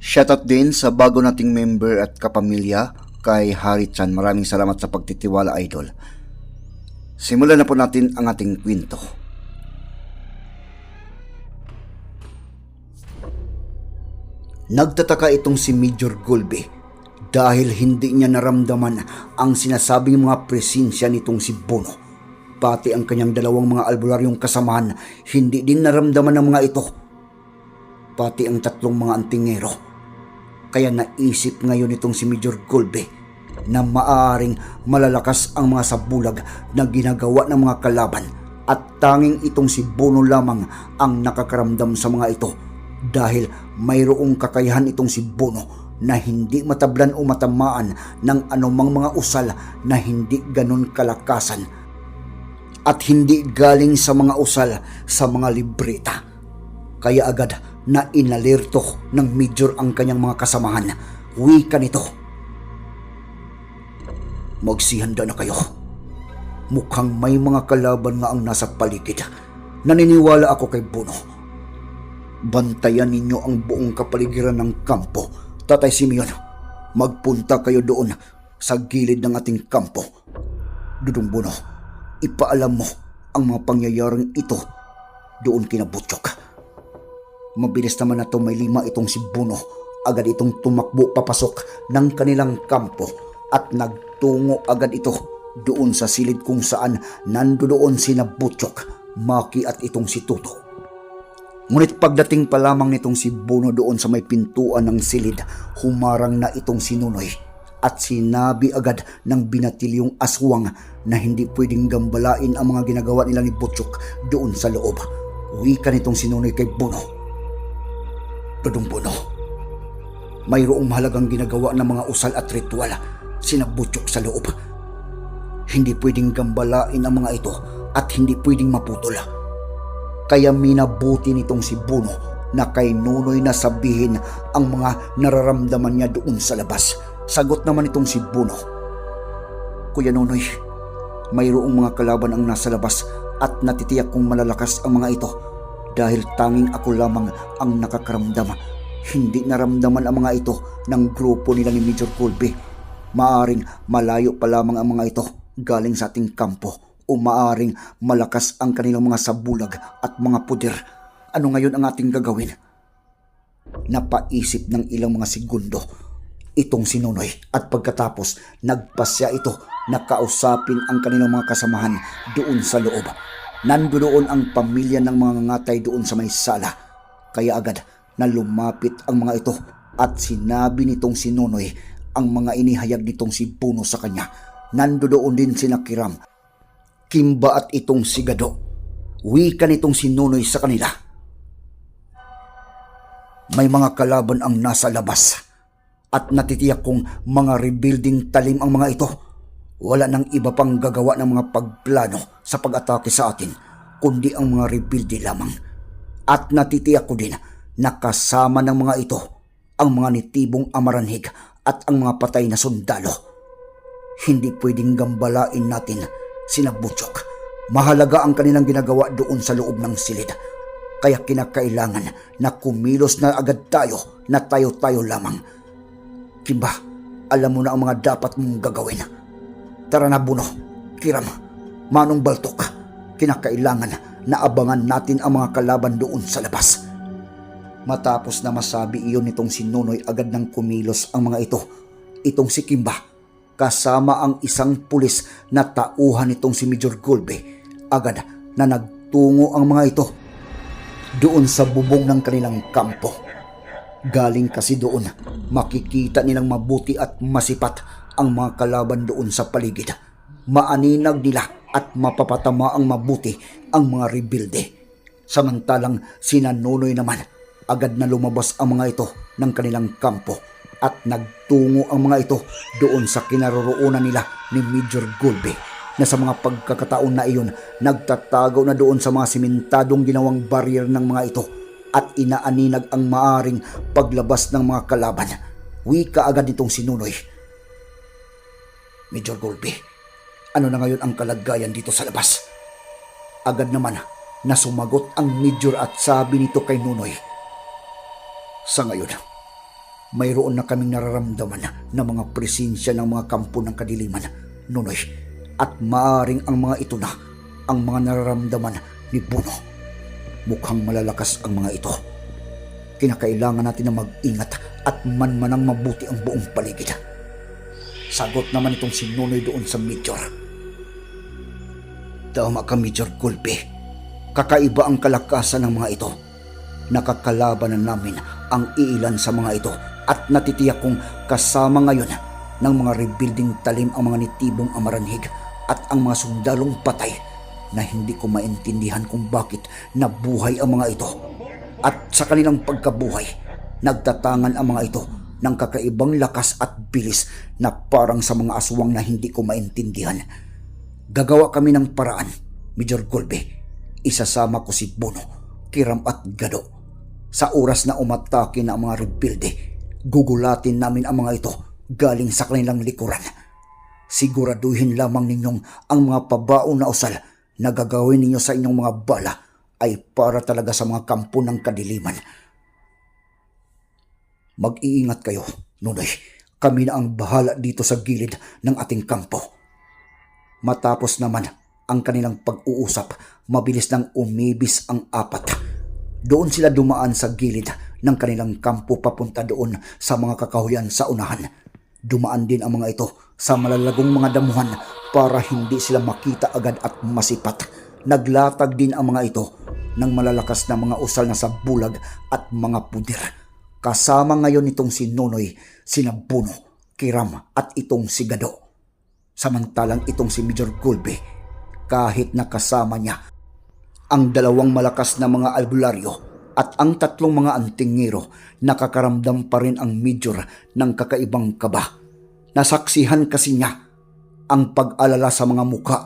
Shoutout din sa bago nating member at kapamilya kay Hari Chan. Maraming salamat sa pagtitiwala idol. Simulan na po natin ang ating kwento. Nagtataka itong si Major Gulby dahil hindi niya naramdaman ang sinasabing mga presensya nitong si Bono. Pati ang kanyang dalawang mga albularyong kasamahan, hindi din naramdaman ng mga ito. Pati ang tatlong mga antingero. Kaya naisip ngayon itong si Major Gulby na maaring malalakas ang mga sabulag na ginagawa ng mga kalaban at tanging itong si Bono lamang ang nakakaramdam sa mga ito dahil mayroong kakayahan itong si Bono na hindi matablan o matamaan ng anumang mga usal na hindi ganon kalakasan at hindi galing sa mga usal sa mga libreta. Kaya agad na inalirto ng major ang kanyang mga kasamahan. Wika nito. Magsihanda na kayo. Mukhang may mga kalaban nga ang nasa paligid. Naniniwala ako kay Bono. Bantayan ninyo ang buong kapaligiran ng kampo. Tatay Simeon, magpunta kayo doon sa gilid ng ating kampo. Dudong Bono, ipaalam mo ang mga pangyayaring ito doon kina Butchok. Mabilis naman na to may lima itong si Bono. Agad itong tumakbo papasok ng kanilang kampo at nagtungo agad ito doon sa silid kung saan nandoon sina Butchok, Maki at itong si Tuto. Ngunit pagdating pa lamang nitong si Bono doon sa may pintuan ng silid, humarang na itong si Nunoy at sinabi agad ng binatilyong aswang na hindi pwedeng gambalain ang mga ginagawa nila ni Butchok doon sa loob. Wika nitong si Nunoy kay Bono. Dudong Bono, mayroong mahalagang ginagawa ng mga usal at ritual sinabutyok sa loob. Hindi pwedeng gambalain ang mga ito at hindi pwedeng maputol. Kaya minabuti nitong si Bono na kay Nunoy na sabihin ang mga nararamdaman niya doon sa labas. Sagot naman itong si Bono. Kuya Nunoy, mayroong mga kalaban ang nasa labas at natitiyak kong malalakas ang mga ito dahil tanging ako lamang ang nakakaramdam. Hindi naramdaman ang mga ito ng grupo nila ni Major Colby. Maaring malayo pa lamang ang mga ito galing sa ating kampo o maaring malakas ang kanilang mga sabulag at mga puder. Ano ngayon ang ating gagawin? Napaisip ng ilang mga segundo itong sinunoy at pagkatapos nagpasya ito na kausapin ang kanilang mga kasamahan doon sa loob. Nandoon ang pamilya ng mga ngatay doon sa may sala. Kaya agad na lumapit ang mga ito at sinabi nitong si Nonoy ang mga inihayag nitong si Puno sa kanya. Nandoon din si Nakiram, Kimba at itong si Gado. Wika nitong si Nonoy sa kanila. May mga kalaban ang nasa labas at natitiyak kong mga rebuilding talim ang mga ito. Wala nang iba pang gagawa ng mga pagplano sa pag-atake sa atin, kundi ang mga rebuildi lamang. At natitiyak ko din na kasama ng mga ito ang mga nitibong amaranhig at ang mga patay na sundalo. Hindi pwedeng gambalain natin sina Butchok. Mahalaga ang kanilang ginagawa doon sa loob ng silid. Kaya kinakailangan na kumilos na agad tayo na tayo-tayo lamang. Kimba, alam mo na ang mga dapat mong gagawin. Tara na, Buno. Kiram, Manong Baltok. Kinakailangan na abangan natin ang mga kalaban doon sa labas. Matapos na masabi iyon nitong si Nonoy agad ng kumilos ang mga ito. Itong si Kimba, kasama ang isang pulis na tauhan nitong si Major Golbe, agad na nagtungo ang mga ito doon sa bubong ng kanilang kampo. Galing kasi doon, makikita nilang mabuti at masipat ang mga kalaban doon sa paligid. Maaninag nila at mapapatama ang mabuti ang mga rebuilde. Samantalang sina Nonoy naman, agad na lumabas ang mga ito ng kanilang kampo at nagtungo ang mga ito doon sa kinaroroonan nila ni Major Gulbe na sa mga pagkakataon na iyon nagtatago na doon sa mga simentadong ginawang barrier ng mga ito at inaaninag ang maaring paglabas ng mga kalaban. Wika agad nitong sinunoy. Major Golby, ano na ngayon ang kalagayan dito sa labas? Agad naman na sumagot ang Major at sabi nito kay Nunoy. Sa ngayon, mayroon na kaming nararamdaman na mga presensya ng mga kampo ng kadiliman, Nunoy, at maaring ang mga ito na ang mga nararamdaman ni Buno. Mukhang malalakas ang mga ito. Kinakailangan natin na mag-ingat at manmanang mabuti ang buong paligid. Sagot naman itong si Nunoy doon sa Major. Tama ka, Major Gulpe. Kakaiba ang kalakasan ng mga ito. Nakakalaban na namin ang iilan sa mga ito at natitiyak kong kasama ngayon ng mga rebuilding talim ang mga nitibong amaranhig at ang mga sundalong patay na hindi ko maintindihan kung bakit nabuhay ang mga ito. At sa kanilang pagkabuhay, nagtatangan ang mga ito ng kakaibang lakas at bilis na parang sa mga aswang na hindi ko maintindihan. Gagawa kami ng paraan, Major Golbe. Isasama ko si Bono, Kiram at Gado. Sa oras na umatake na ang mga rebuilde, gugulatin namin ang mga ito galing sa kanilang likuran. Siguraduhin lamang ninyong ang mga pabaon na usal na gagawin ninyo sa inyong mga bala ay para talaga sa mga kampo ng kadiliman. Mag-iingat kayo, Nunoy. Kami na ang bahala dito sa gilid ng ating kampo. Matapos naman ang kanilang pag-uusap, mabilis nang umibis ang apat. Doon sila dumaan sa gilid ng kanilang kampo papunta doon sa mga kakahuyan sa unahan. Dumaan din ang mga ito sa malalagong mga damuhan para hindi sila makita agad at masipat. Naglatag din ang mga ito ng malalakas na mga usal na sa bulag at mga pudir. Kasama ngayon itong si Nonoy, sina Buno, Kiram at itong si Gado. Samantalang itong si Major Gulbe, kahit nakasama niya ang dalawang malakas na mga albularyo at ang tatlong mga antingero, nakakaramdam pa rin ang Major ng kakaibang kaba. Nasaksihan kasi niya ang pag-alala sa mga muka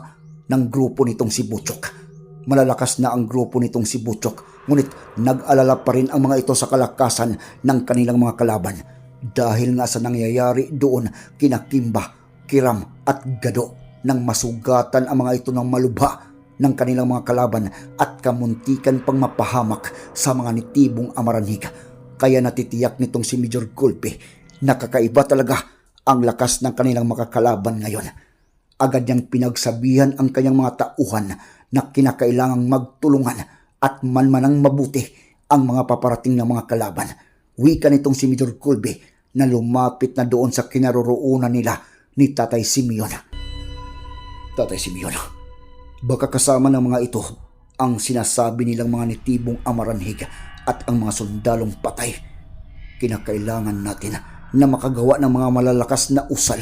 ng grupo nitong si Butchok. Malalakas na ang grupo nitong si Butchok, ngunit nag-alala pa rin ang mga ito sa kalakasan ng kanilang mga kalaban dahil nga sa nangyayari doon kina Kimba, Kiram at Gado nang masugatan ang mga ito ng malubha ng kanilang mga kalaban at kamuntikan pang mapahamak sa mga nitibong amaranhig. Kaya natitiyak nitong si Major Gulpe, nakakaiba talaga ang lakas ng kanilang makakalaban ngayon. Agad niyang pinagsabihan ang kanyang mga tauhan na kinakailangang magtulungan at manmanang mabuti ang mga paparating na mga kalaban. Wika nitong si Major Gulbe na lumapit na doon sa kinaroroonan nila ni Tatay Simeon. Tatay Simeon, baka kasama ng mga ito ang sinasabi nilang mga nitibong amaranhig at ang mga sundalong patay. Kinakailangan natin na makagawa ng mga malalakas na usal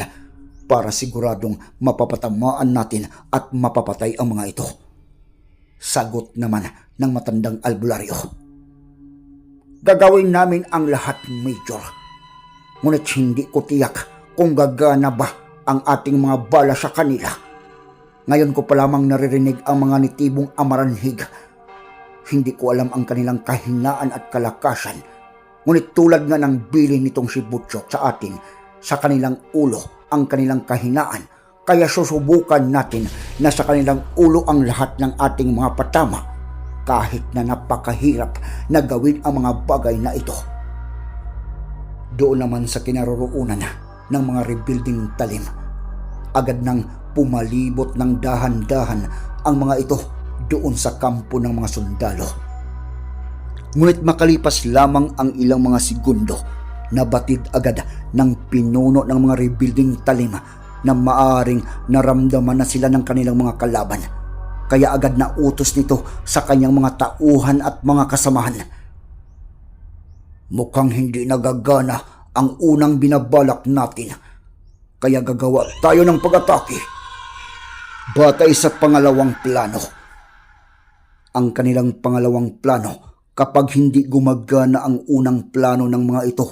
para siguradong mapapatamaan natin at mapapatay ang mga ito. Sagot naman ng matandang albularyo. Gagawin namin ang lahat, Major. Ngunit hindi ko tiyak kung gagana ba ang ating mga bala sa kanila. Ngayon ko pa lamang naririnig ang mga nitibong amaranhig. Hindi ko alam ang kanilang kahinaan at kalakasan. Ngunit tulad nga ng bilin nitong si Butchok sa atin, sa kanilang ulo ang kanilang kahinaan. Kaya susubukan natin na sa kanilang ulo ang lahat ng ating mga patama kahit na napakahirap na gawin ang mga bagay na ito. Doon naman sa kinaroroonan ng mga rebuilding talim, agad nang pumalibot ng dahan-dahan ang mga ito doon sa kampo ng mga sundalo. Ngunit makalipas lamang ang ilang mga segundo, nabatid agad ng pinuno ng mga rebuilding talim na maaring naramdaman na sila ng kanilang mga kalaban. Kaya agad na utos nito sa kanyang mga tauhan at mga kasamahan. Mukhang hindi nagagana ang unang binabalak natin. Kaya gagawa tayo ng pag-atake. Batay sa pangalawang plano. Ang kanilang pangalawang plano, kapag hindi gumagana ang unang plano ng mga ito,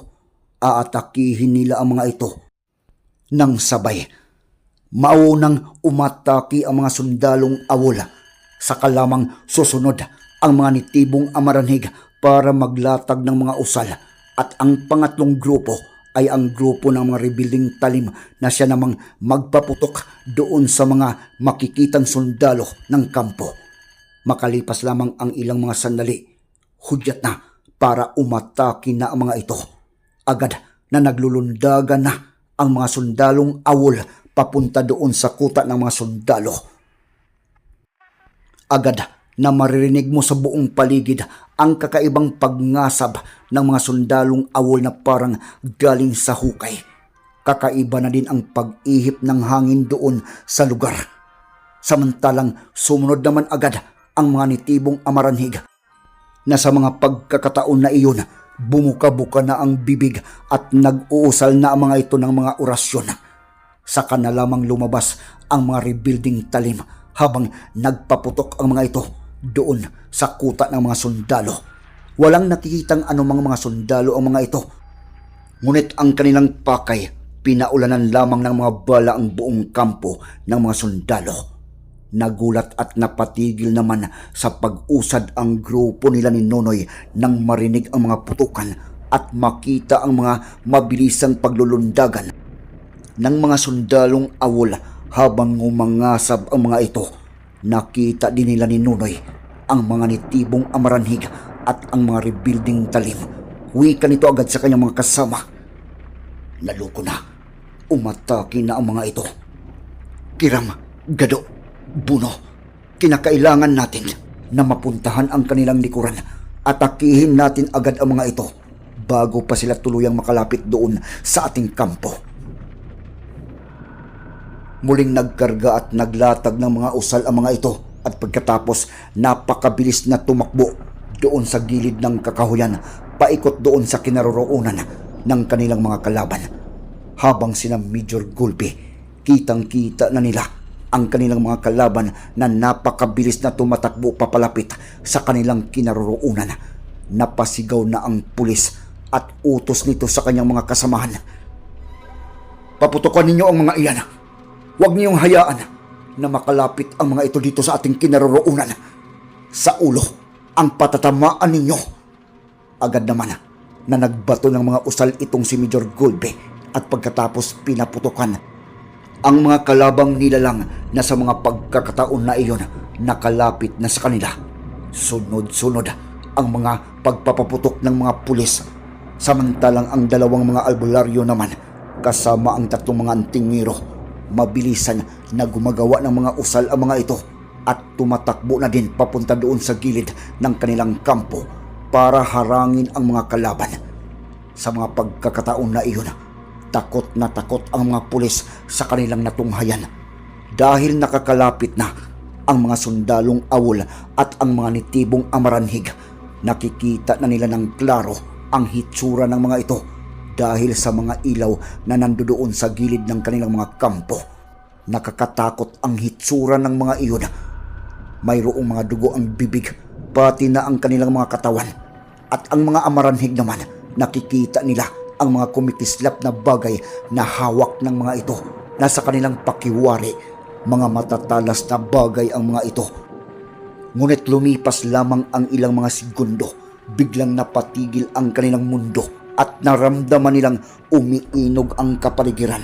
aatakihin nila ang mga ito ng sabay. Maunang umataki ang mga sundalong awol. Saka lamang susunod ang mga nitibong amaranhig para maglatag ng mga usal. At ang pangatlong grupo ay ang grupo ng mga rebuilding talim na siya namang magpaputok doon sa mga makikitang sundalo ng kampo. Makalipas lamang ang ilang mga sandali, hudyat na para umatake na ang mga ito. Agad na naglulundagan na ang mga sundalong awol papunta doon sa kuta ng mga sundalo. Agad na maririnig mo sa buong paligid ang kakaibang pagngasab ng mga sundalong awol na parang galing sa hukay. Kakaiba na din ang pag-ihip ng hangin doon sa lugar. Samantalang sumunod naman agad ang mga nitibong amaranhig na sa mga pagkakataon na iyon, bumuka-buka na ang bibig at nag-uusal na ang mga ito ng mga orasyon. Saka na lamang lumabas ang mga rebuilding talim habang nagpaputok ang mga ito doon sa kuta ng mga sundalo. Walang nakikitang anumang mga sundalo ang mga ito. Ngunit ang kanilang pakay, pinaulanan lamang ng mga bala ang buong kampo ng mga sundalo. Nagulat at napatigil naman sa pag-usad ang grupo nila ni Nonoy nang marinig ang mga putukan at makita ang mga mabilisang paglulundagan ng mga sundalong awol habang ngumangasab ang mga ito. Nakita din nila ni Nonoy ang mga nitibong amaranhig at ang mga rebuilding talim. Wika nito agad sa kanyang mga kasama. Naluko na. Umatake na ang mga ito. Kiram, Gado, Buno, kinakailangan natin na mapuntahan ang kanilang likuran at akihin natin agad ang mga ito bago pa sila tuluyang makalapit doon sa ating kampo. Muling nagkarga at naglatag ng mga usal ang mga ito at pagkatapos napakabilis na tumakbo doon sa gilid ng kakahuyan paikot doon sa kinaroroonan ng kanilang mga kalaban. Habang sina Major Gulpi, kitang-kita na nila ang kanilang mga kalaban na napakabilis na tumatakbo papalapit sa kanilang kinaroroonan. Napasigaw na ang pulis at utos nito sa kanyang mga kasamahan. Paputukan ninyo ang mga iyan. Huwag niyong hayaan na makalapit ang mga ito dito sa ating kinaroroonan. Sa ulo ang patatamaan ninyo. Agad naman na nagbato ng mga usal itong si Major Gulbe at pagkatapos pinaputukan ang mga kalabang nilalang na sa mga pagkakataon na iyon nakalapit na sa kanila. Sunod-sunod ang mga pagpapaputok ng mga pulis samantalang ang dalawang mga albularyo naman kasama ang tatlong mga antingero mabilisan na gumagawa ng mga usal ang mga ito at tumatakbo na din papunta doon sa gilid ng kanilang kampo para harangin ang mga kalaban. Sa mga pagkakataon na iyon, takot na takot ang mga pulis sa kanilang natunghayan dahil nakakalapit na ang mga sundalong awol at ang mga nitibong amaranhig. Nakikita na nila ng klaro ang hitsura ng mga ito dahil sa mga ilaw na nandoon sa gilid ng kanilang mga kampo. Nakakatakot ang hitsura ng mga iyon. Mayroong mga dugo ang bibig, pati na ang kanilang mga katawan. At ang mga amaranhig naman, nakikita nila ang mga kumitislap na bagay na hawak ng mga ito. Nasa kanilang pakiwari, mga matatalas na bagay ang mga ito. Ngunit lumipas lamang ang ilang mga segundo, biglang napatigil ang kanilang mundo at naramdaman nilang umiinog ang kapaligiran.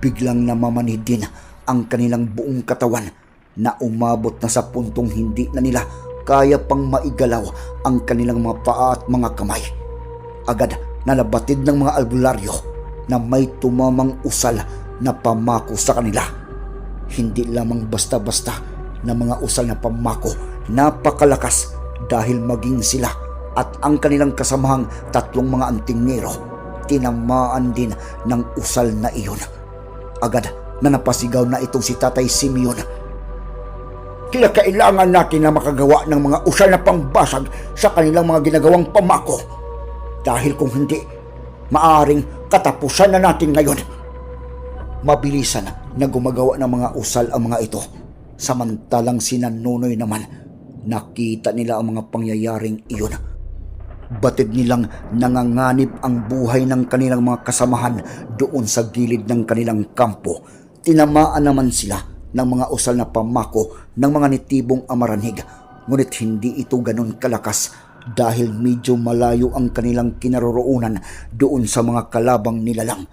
Biglang namamanid din ang kanilang buong katawan na umabot na sa puntong hindi na nila kaya pang maigalaw ang kanilang mga paa at mga kamay. Agad na nabatid ng mga albularyo na may tumamang usal na pamako sa kanila. Hindi lamang basta-basta na mga usal na pamako napakalakas dahil maging sila at ang kanilang kasamahang tatlong mga antingero tinamaan din ng usal na iyon. Agad na napasigaw na itong si Tatay Simeon. Kaya kailangan natin na makagawa ng mga usal na pangbasag sa kanilang mga ginagawang pamako. Dahil kung hindi, maaring katapusan na natin ngayon. Mabilisan na gumagawa ng mga usal ang mga ito. Samantalang si Nanunoy naman, nakita nila ang mga pangyayaring iyon. Batid nilang nanganganib ang buhay ng kanilang mga kasamahan doon sa gilid ng kanilang kampo. Tinamaan naman sila ng mga usal na pamako ng mga nitibong amaranhig. Ngunit hindi ito ganon kalakas dahil medyo malayo ang kanilang kinaroroonan doon sa mga kalabang nilalang.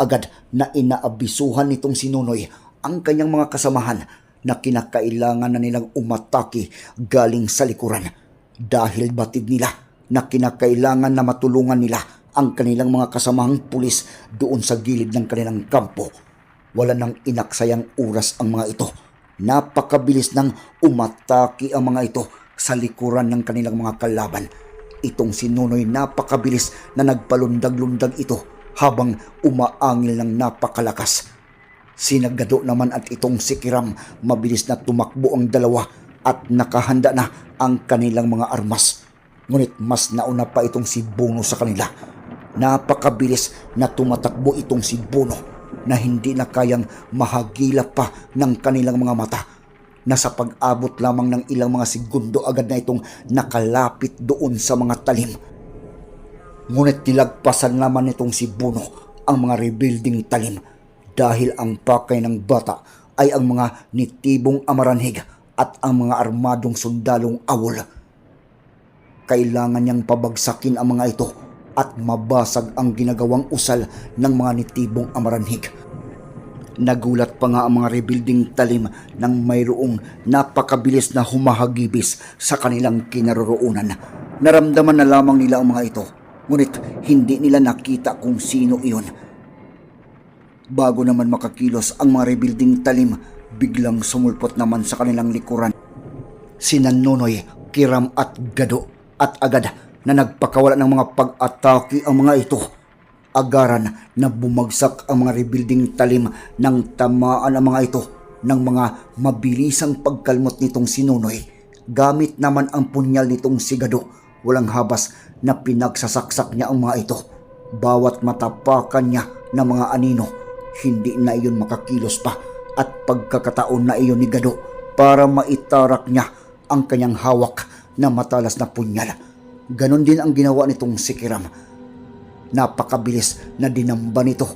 Agad na inaabisuhan nitong sinunoy ang kanyang mga kasamahan na kinakailangan na nilang umatake galing sa likuran dahil batid nila na kinakailangan na matulungan nila ang kanilang mga kasamahang pulis doon sa gilid ng kanilang kampo. Wala nang inaksayang oras ang mga ito. Napakabilis nang umatake ang mga ito sa likuran ng kanilang mga kalaban. Itong sinunoy napakabilis na nagpalundag-lundag ito habang umaangil ng napakalakas. Sinagado naman at itong si Kiram mabilis na tumakbo ang dalawa at nakahanda na ang kanilang mga armas. Ngunit mas nauna pa itong si Bono sa kanila. Napakabilis na tumatakbo itong si Bono na hindi na kayang mahagilap pa ng kanilang mga mata na sa pag-abot lamang ng ilang mga segundo agad na itong nakalapit doon sa mga talim. Ngunit nilagpasan naman nitong si Bono ang mga rebuilding talim dahil ang pakay ng bata ay ang mga nitibong amaranhig at ang mga armadong sundalong awol. Kailangan niyang pabagsakin ang mga ito at mabasag ang ginagawang usal ng mga nitibong amaranhig. Nagulat pa nga ang mga rebuilding talim ng mayroong napakabilis na humahagibis sa kanilang kinaroroonan. Naramdaman na lamang nila ang mga ito, ngunit hindi nila nakita kung sino iyon. Bago naman makakilos ang mga rebuilding talim, biglang sumulpot naman sa kanilang likuran. Sina Nonoy, Kiram at Gado at agad na nagpakawala ng mga pag-atake ang mga ito. Agaran na bumagsak ang mga rebuilding talim ng tamaan ang mga ito ng mga mabilisang pagkalmot nitong sinunoy. Gamit naman ang punyal nitong sigado, walang habas na pinagsasaksak niya ang mga ito. Bawat matapakan niya ng mga anino, hindi na iyon makakilos pa at pagkakataon na iyon ni Gado para maitarak niya ang kanyang hawak na matalas na punyal. Ganon din ang ginawa nitong si Kiram. Napakabilis na dinamba nito.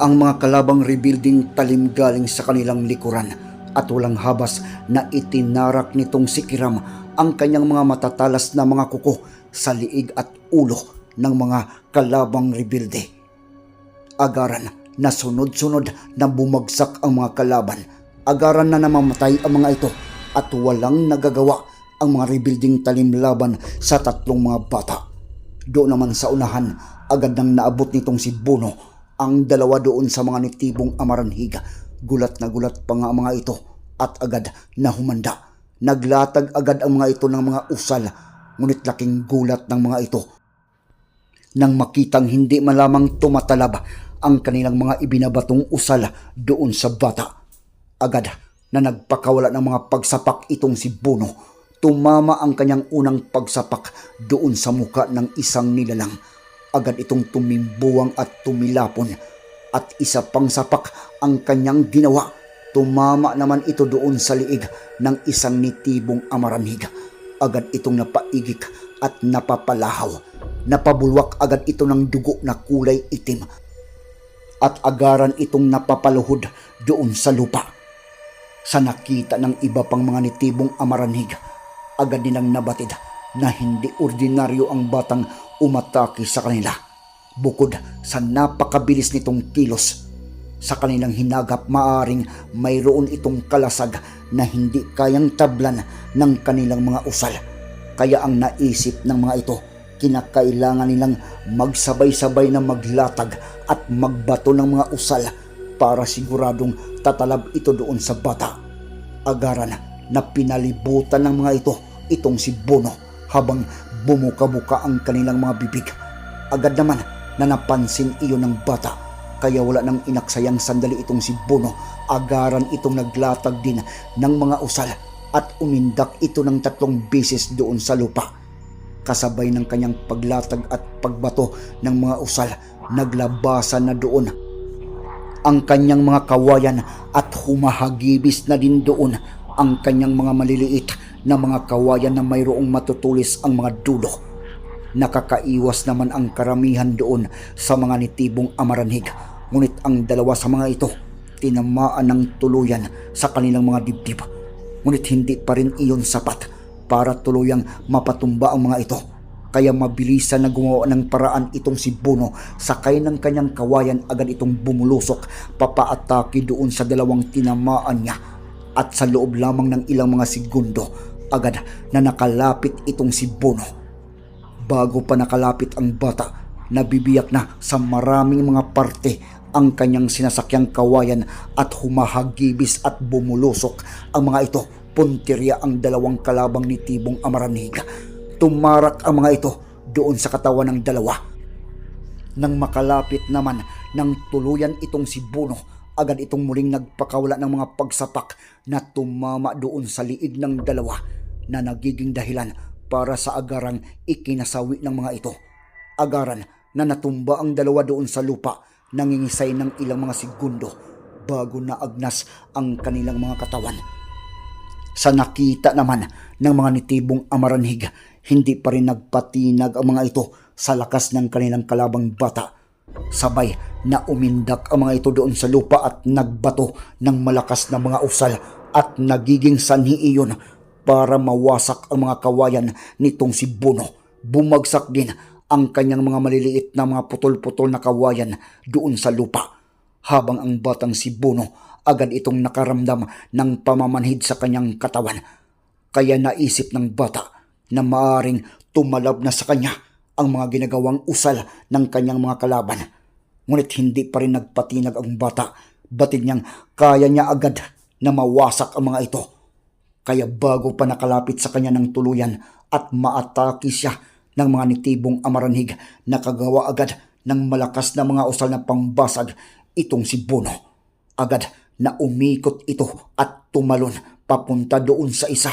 Ang mga kalabang rebuilding talim galing sa kanilang likuran at walang habas na itinarak nitong si Kiram ang kanyang mga matatalas na mga kuko sa liig at ulo ng mga kalabang rebuilde. Agaran na sunod-sunod na bumagsak ang mga kalaban. Agaran na namamatay ang mga ito at walang nagagawa ang mga rebuilding talim laban sa tatlong mga bata. Doon naman sa unahan, agad nang naabot nitong si Bono ang dalawa doon sa mga nitibong amaranhiga. Gulat na gulat pa nga ang mga ito at agad na humanda. Naglatag agad ang mga ito ng mga usal, ngunit laking gulat ng mga ito nang makitang hindi malamang tumatalab ang kanilang mga ibinabatong usal doon sa bata. Agad na nagpakawala ng mga pagsapak itong si Bono tumama ang kanyang unang pagsapak doon sa muka ng isang nilalang. Agad itong tumimbuwang at tumilapon at isa pang sapak ang kanyang ginawa. Tumama naman ito doon sa liig ng isang nitibong amaranhig. Agad itong napaigik at napapalahaw. Napabulwak agad ito ng dugo na kulay itim. At agaran itong napapaluhod doon sa lupa. Sa nakita ng iba pang mga nitibong amaranhig, agad nilang nabatid na hindi ordinaryo ang batang umatake sa kanila. Bukod sa napakabilis nitong kilos, sa kanilang hinagap maaring mayroon itong kalasag na hindi kayang tablan ng kanilang mga usal. Kaya ang naisip ng mga ito, kinakailangan nilang magsabay-sabay na maglatag at magbato ng mga usal para siguradong tatalab ito doon sa bata. Agaran na pinalibutan ng mga ito itong si Bono habang Bumuka-buka ang kanilang mga bibig. Agad naman na napansin iyon ng bata. Kaya wala nang inaksayang sandali itong si Bono. Agaran itong naglatag din ng mga usal at umindak ito ng tatlong beses doon sa lupa. Kasabay ng kanyang paglatag at pagbato ng mga usal, naglabasan na doon ang kanyang mga kawayan at humahagibis na din doon ang kanyang mga maliliit na mga kawayan na mayroong matutulis ang mga dulo. Nakakaiwas naman ang karamihan doon sa mga nitibong amaranhig. Ngunit ang dalawa sa mga ito, tinamaan ng tuluyan sa kanilang mga dibdib. Ngunit hindi pa rin iyon sapat para tuluyang mapatumba ang mga ito. Kaya mabilisan na gumawa ng paraan itong si Bono sakay ng kanyang kawayan agad itong bumulusok papaatake doon sa dalawang tinamaan niya at sa loob lamang ng ilang mga segundo agad na nakalapit itong si Bono. Bago pa nakalapit ang bata, nabibiyak na sa maraming mga parte ang kanyang sinasakyang kawayan at humahagibis at bumulusok ang mga ito. Puntirya ang dalawang kalabang ni Tibong Amaranig. Tumarak ang mga ito doon sa katawan ng dalawa. Nang makalapit naman ng tuluyan itong si Bono, agad itong muling nagpakawala ng mga pagsapak na tumama doon sa liig ng dalawa na nagiging dahilan para sa agarang ikinasawi ng mga ito. Agaran na natumba ang dalawa doon sa lupa, nangingisay ng ilang mga segundo bago na agnas ang kanilang mga katawan. Sa nakita naman ng mga nitibong amaranhig, hindi pa rin nagpatinag ang mga ito sa lakas ng kanilang kalabang bata. Sabay na umindak ang mga ito doon sa lupa at nagbato ng malakas na mga usal at nagiging sanhi iyon para mawasak ang mga kawayan nitong si Bono. Bumagsak din ang kanyang mga maliliit na mga putol-putol na kawayan doon sa lupa. Habang ang batang si Bono agad itong nakaramdam ng pamamanhid sa kanyang katawan. Kaya naisip ng bata na maaring tumalab na sa kanya ang mga ginagawang usal ng kanyang mga kalaban. Ngunit hindi pa rin nagpatinag ang bata. Batid niyang kaya niya agad na mawasak ang mga ito. Kaya bago pa nakalapit sa kanya ng tuluyan at maatake siya ng mga nitibong amaranhig, nakagawa agad ng malakas na mga usal na pangbasag itong si Bono. Agad na umikot ito at tumalon papunta doon sa isa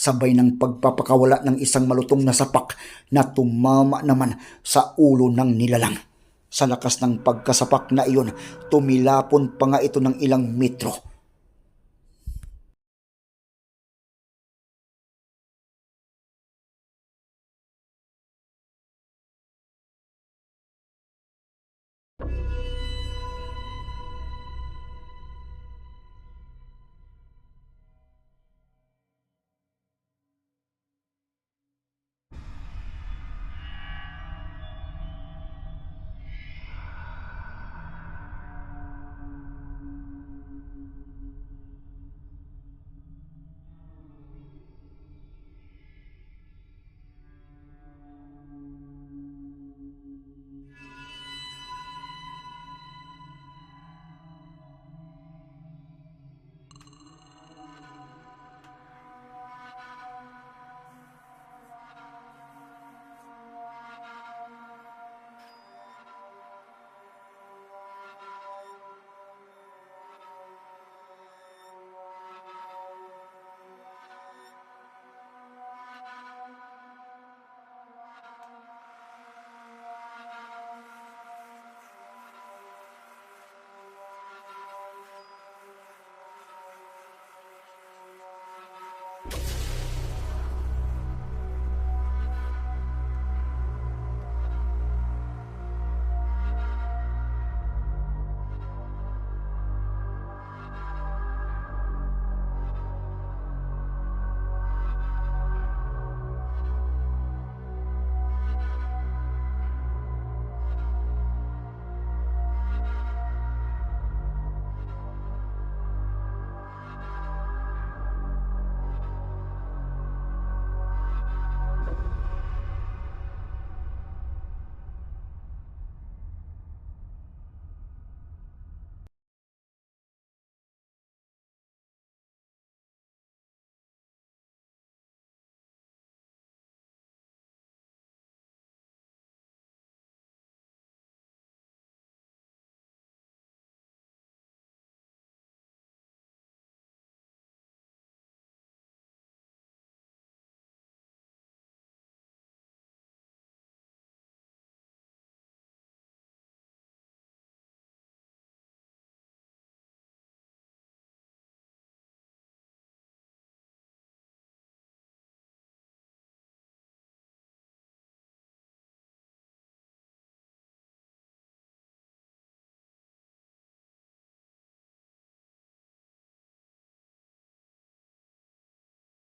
sabay ng pagpapakawala ng isang malutong na sapak na tumama naman sa ulo ng nilalang. Sa lakas ng pagkasapak na iyon, tumilapon pa nga ito ng ilang metro